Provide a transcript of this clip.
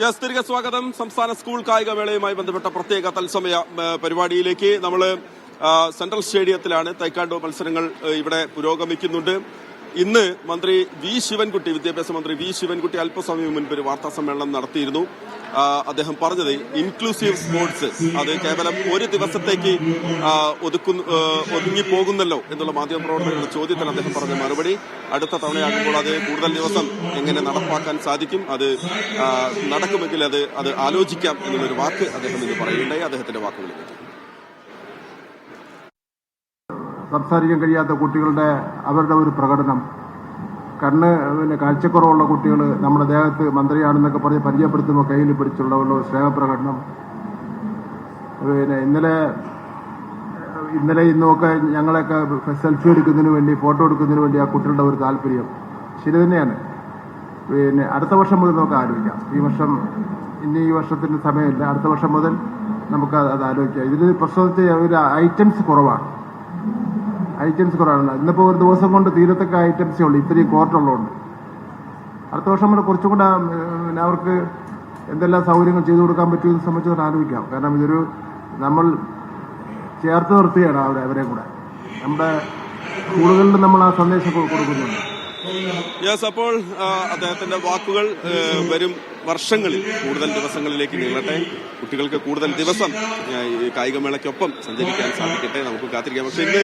Yes തിരികെ സ്വാഗതം. സംസ്ഥാന സ്കൂൾ കായികമേളയുമായി ബന്ധപ്പെട്ട പ്രത്യേക തത്സമയ പരിപാടിയിലേക്ക് നമ്മൾ സെൻട്രൽ സ്റ്റേഡിയത്തിലാണ് തൈക്കാണ്ടോ മത്സരങ്ങൾ ഇവിടെ പുരോഗമിക്കുന്നുണ്ട്. ഇന്ന് മന്ത്രി വി ശിവൻകുട്ടി വിദ്യാഭ്യാസ മന്ത്രി വി ശിവൻകുട്ടി അല്പസമയം മുൻപ് ഒരു വാർത്താ സമ്മേളനം നടത്തിയിരുന്നു. അദ്ദേഹം പറഞ്ഞത് ഇൻക്ലൂസീവ് സ്പോർട്സ് അത് കേവലം ഒരു ദിവസത്തേക്ക് ഒതുക്കുന്ന ഒതുങ്ങി പോകുന്നല്ലോ എന്നുള്ള മാധ്യമപ്രവർത്തകരുടെ ചോദ്യത്തിന് അദ്ദേഹം പറഞ്ഞ മറുപടി. അടുത്ത തവണയാകുമ്പോൾ അത് കൂടുതൽ ദിവസം എങ്ങനെ നടപ്പാക്കാൻ സാധിക്കും അത് നടക്കുമെങ്കിൽ അത് അത് ആലോചിക്കാം എന്നുള്ളൊരു വാക്ക് അദ്ദേഹം ഇന്ന് പറയുകയുണ്ടായി. അദ്ദേഹത്തിന്റെ വാക്കുകളിലേക്ക്. സംസാരിക്കാൻ കഴിയാത്ത കുട്ടികളുടെ അവരുടെ ഒരു പ്രകടനം. കണ്ണ് പിന്നെ കാഴ്ചക്കുറവുള്ള കുട്ടികൾ നമ്മുടെ ദേഹത്ത് മന്ത്രിയാണെന്നൊക്കെ പറഞ്ഞ് പരിചയപ്പെടുത്തുമ്പോൾ കയ്യിൽ പിടിച്ചുള്ള ഒരു സ്നേഹപ്രകടനം. പിന്നെ ഇന്നലെ ഇന്നലെ ഇന്നുമൊക്കെ ഞങ്ങളൊക്കെ സെൽഫി എടുക്കുന്നതിന് വേണ്ടി ഫോട്ടോ എടുക്കുന്നതിന് വേണ്ടി ആ കുട്ടികളുടെ ഒരു താല്പര്യം. ശരി തന്നെയാണ്. പിന്നെ അടുത്ത വർഷം മുതൽ നമുക്ക് ആലോചിക്കാം. ഈ വർഷം ഇനി ഈ വർഷത്തിന് സമയമില്ല. അടുത്ത വർഷം മുതൽ നമുക്ക് അത് അത് ആലോചിക്കാം. ഇതിൽ പ്രശ്നത്തിൽ ഒരു ഐറ്റംസ് കുറവാണ്. ഐറ്റംസ് കുറവാണ് ഇന്നിപ്പോൾ ഒരു ദിവസം കൊണ്ട് തീരത്തൊക്കെ ഐറ്റംസേ ഉള്ളൂ. ഇത്രയും കോർട്ടുള്ളതുകൊണ്ട് അടുത്ത വർഷം കൂടെ കുറച്ചും കൂടെ പിന്നെ അവർക്ക് എന്തെല്ലാം സൗകര്യങ്ങൾ ചെയ്തു കൊടുക്കാൻ പറ്റുമെന്ന് സംബന്ധിച്ച് ആലോചിക്കാം. കാരണം ഇതൊരു നമ്മൾ ചേർത്ത് നിർത്തുകയാണ് അവരെ അവരെ കൂടെ. നമ്മുടെ സ്കൂളുകളിൽ നമ്മൾ ആ സന്ദേശം കൊടുക്കുന്നുണ്ട്. യെസ് അപ്പോൾ അദ്ദേഹത്തിന്റെ വാക്കുകൾ വരും വർഷങ്ങളിൽ കൂടുതൽ ദിവസങ്ങളിലേക്ക് നീളട്ടെ. കുട്ടികൾക്ക് കൂടുതൽ ദിവസം കായികമേളയ്ക്കൊപ്പം സഞ്ചരിക്കാൻ സാധിക്കട്ടെ. നമുക്ക് കാത്തിരിക്കാം. പക്ഷേ ഇന്ന്